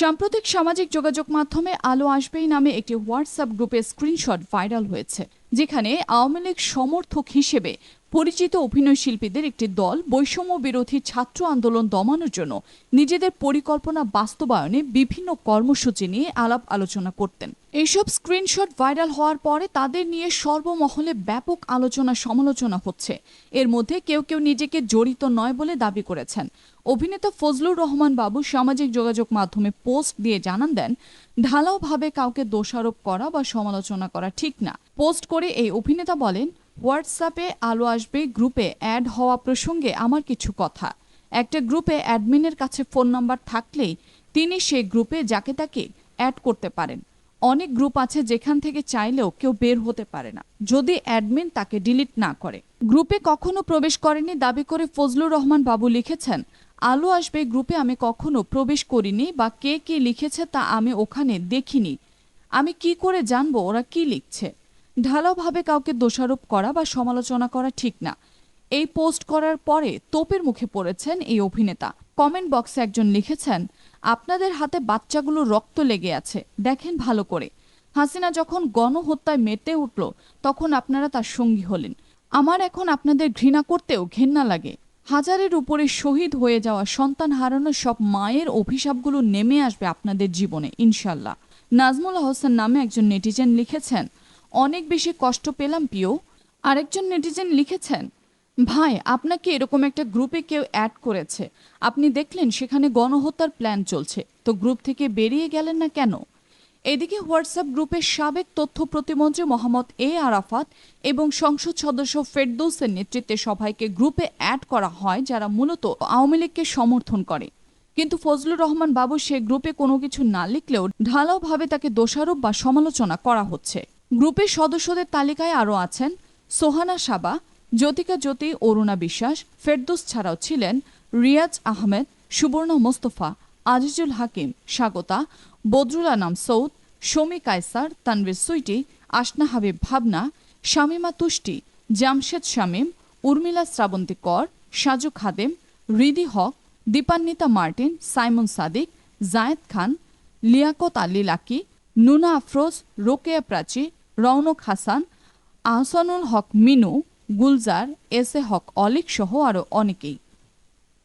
সাম্প্রতিক সামাজিক যোগাযোগ মাধ্যমে আলো আসবেই নামে একটি হোয়াটসঅ্যাপ গ্রুপের স্ক্রিনশট ভাইরাল হয়েছে, যেখানে আওয়ামী লীগ সমর্থক হিসেবে পরিচিত অভিনয় শিল্পীদের একটি দল বৈষম্য বিরোধী ছাত্র আন্দোলন দমানোর জন্য নিজেদের পরিকল্পনা বাস্তবায়নে বিভিন্ন কর্মসূচি নিয়ে আলাপ আলোচনা করতেন। এইসব স্ক্রিনশট ভাইরাল হওয়ার পরে তাদের নিয়ে সর্বমহলে ব্যাপক আলোচনা সমালোচনা হচ্ছে। এর মধ্যে কেউ কেউ নিজেকে জড়িত নয় বলে দাবি করেছেন। অভিনেতা ফজলুর রহমান বাবু সামাজিক যোগাযোগ মাধ্যমে পোস্ট দিয়ে জানান দেন, ঢালাওভাবে কাউকে দোষারোপ করা বা সমালোচনা করা ঠিক না। পোস্ট করে এই অভিনেতা বলেন হোয়াটসঅ্যাপে আলো আসবে, গ্রুপে অ্যাড হওয়া প্রসঙ্গে আমার কিছু কথা। একটা গ্রুপে অ্যাডমিনের কাছে ফোন নাম্বার থাকলেই তিনি সেই গ্রুপে যাকে তাকে অ্যাড করতে পারেন। অনেক গ্রুপ আছে যেখান থেকে চাইলেও কেউ বের হতে পারে না, যদি অ্যাডমিন তাকে ডিলিট না করে। গ্রুপে কখনো প্রবেশ করেনি দাবি করে ফজলুর রহমান বাবু লিখেছেন, আলো আসবে, গ্রুপে আমি কখনো প্রবেশ করিনি বা কে কি লিখেছে তা আমি ওখানে দেখিনি। আমি কি করে জানব ওরা কি লিখছে? ঢালাওভাবে কাউকে দোষারোপ করা বা সমালোচনা করা ঠিক না। এই পোস্ট করার পরে তোপের মুখে পড়েছেন এই অভিনেতা। কমেন্ট বক্সে একজন লিখেছেন, আপনাদের হাতে বাচ্চাগুলো রক্ত লেগে আছে, দেখেন ভালো করে। হাসিনা যখন গণহত্যায় মেতে উঠল, তখন আপনারা তার সঙ্গী হলেন। আমার এখন আপনাদের ঘৃণা করতেও ঘেন্না লাগে। হাজারের উপরে শহীদ হয়ে যাওয়া সন্তান হারানোর সব মায়ের অভিশাপগুলো নেমে আসবে আপনাদের জীবনে, ইনশাল্লাহ। নাজমুল হোসেন নামে একজন নেটিজেন লিখেছেন অনেক বেশি কষ্ট পেলাম, পিও। আরেকজন নেটিজেন লিখেছেন, ভাই, আপনাকে এরকম একটা গ্রুপে কেউ অ্যাড করেছে। আপনি দেখলেন সেখানে গণহত্যার প্ল্যান চলছে। তো গ্রুপ থেকে বেরিয়ে গেলেন না কেন? এদিকে হোয়াটসঅ্যাপ গ্রুপের সাবেক তথ্য প্রতিমন্ত্রী মোহাম্মদ এ আরাফাত এবং সংসদ সদস্য ফেরদৌসের নেতৃত্বে সবাইকে গ্রুপে অ্যাড করা হয়, যারা মূলত আওয়ামী লীগকে সমর্থন করে। কিন্তু ফজলুর রহমান বাবু সে গ্রুপে কোনো কিছু না লিখলেও ঢালাওভাবে তাকে দোষারোপ বা সমালোচনা করা হচ্ছে। গ্রুপের সদস্যদের তালিকায় আরও আছেন সোহানা সাবা, জ্যোতিকা জ্যোতি, অরুণা বিশ্বাস, ফেরদৌস ছাড়াও ছিলেন রিয়াজ আহমেদ, সুবর্ণ মোস্তফা, আজিজুল হাকিম, স্বাগতা বদরুল আনাম সৌদ, শমী কায়সার, তানভীর সুইটি আসনা হাবিব ভাবনা, শামিমা তুষ্টি, Jamshed Shamim, Urmila Srabanti Kar, Saju Khadem, Riddhi Haque, Dipanwita Martin, Simon Sadik, Zayed Khan, Liaquat Ali Lucky, Nuna Afroz, Rokeya Prachi Rounak Hasan Ahsanul Haque Minu Gulzar S A Haque Alik সহ আরও অনেকেই।